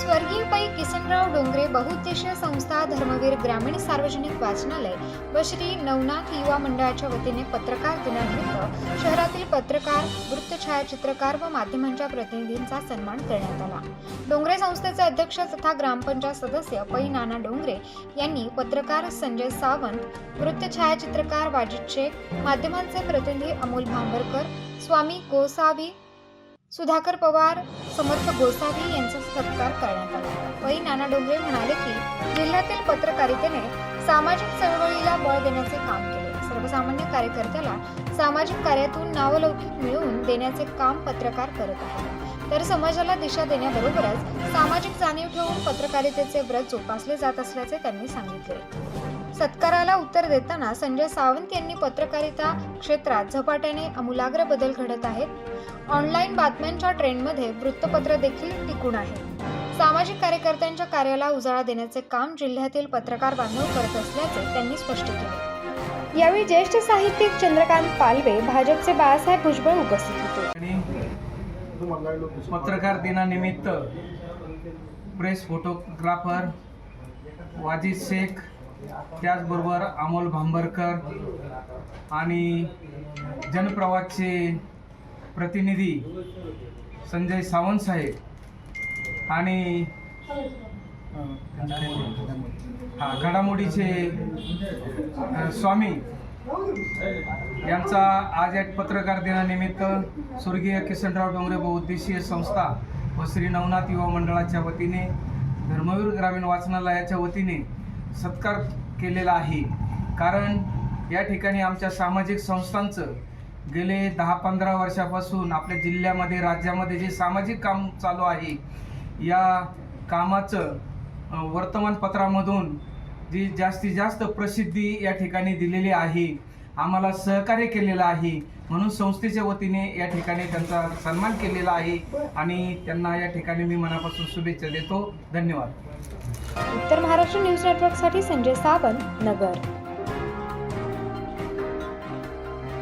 स्वर्गीय पै किसनराव डोंगरे बहुउद्देशीय संस्था धर्मवीर ग्रामीण सार्वजनिक वाचनालय व श्री नवनाथ युवा मंडळाच्या वतीने पत्रकार दिनानिमित्त शहरातील पत्रकार वृत्त छायाचित्रकार व माध्यमांच्या प्रतिनिधींचा सन्मान करण्यात आला. डोंगरे संस्थेचे अध्यक्ष तथा ग्रामपंचायत सदस्य पै नाना डोंगरे यांनी पत्रकार संजय सावंत वृत्त छायाचित्रकार वाजिद शेख माध्यमांचे प्रतिनिधी अमोल भांबरकर स्वामी गोसावी सुधाकर पवार समर्थ गोसावी यांचा सत्कार करण्यात आला. वही नाना डोंगरे म्हणाले की जिल्ह्यातील पत्रकारितेने सामाजिक चळवळीला बळ देण्याचे काम केले. सर्वसामान्य कार्यकर्त्याला सामाजिक कार्यातून नावलौकिक मिळवून देण्याचे काम पत्रकार करत आहेत. तर समाजाला दिशा देण्याबरोबरच सामाजिक जाणीव ठेवून पत्रकारितेचे व्रत जोपासले जात असल्याचे त्यांनी सांगितले. सत्काराला उत्तर देताना संजय सावंत यांनी पत्रकारिता क्षेत्रात झपाट्याने आमूलाग्र बदल घडत आहेत. ऑनलाईन बातम्यांच्या ट्रेंडमध्ये वृत्तपत्र देखील टिकून आहे. सामाजिक कार्यकर्त्यांच्या कार्याला उजाळा देण्याचे काम जिल्ह्यातील पत्रकार बांधव करत असल्याचे त्यांनी स्पष्ट केले. यावेळी ज्येष्ठ साहित्यिक चंद्रकांत पालवे भाजपचे बाळासाहेब भुजबळ उपस्थित होते. पत्रकार दिनानिमित्त प्रेस फोटोग्राफर वाजिद शेख त्याचबरोबर अमोल भांबरकर आणि जनप्रवासचे प्रतिनिधी संजय सावंत साहेब आणि हा घडामोडीचे स्वामी यांचा आज या पत्रकार दिनानिमित्त स्वर्गीय किसनराव डोंगरे बहुउद्देशीय संस्था व श्री नवनाथ युवा मंडळाच्या वतीने धर्मवीर ग्रामीण वाचनालयाच्या वतीने सत्कार केलेला आहे. कारण या ठिकाणी आमच्या सामाजिक संस्थांचं गेले दहा पंधरा वर्षापासून आपल्या जिल्ह्यामध्ये राज्यामध्ये जे सामाजिक काम चालू आहे या कामाचं वर्तमानपत्रामधून जी जास्तीत जास्त प्रसिद्धी या ठिकाणी दिलेली आहे आम्हाला सहकार्य केलेलं आहे म्हणून संस्थेच्या वतीने या ठिकाणी त्यांचा सन्मान केलेला आहे आणि त्यांना या ठिकाणी मी मनापासून शुभेच्छा देतो. धन्यवाद. उत्तर महाराष्ट्र न्यूज नेटवर्कसाठी संजय सावंत नगर.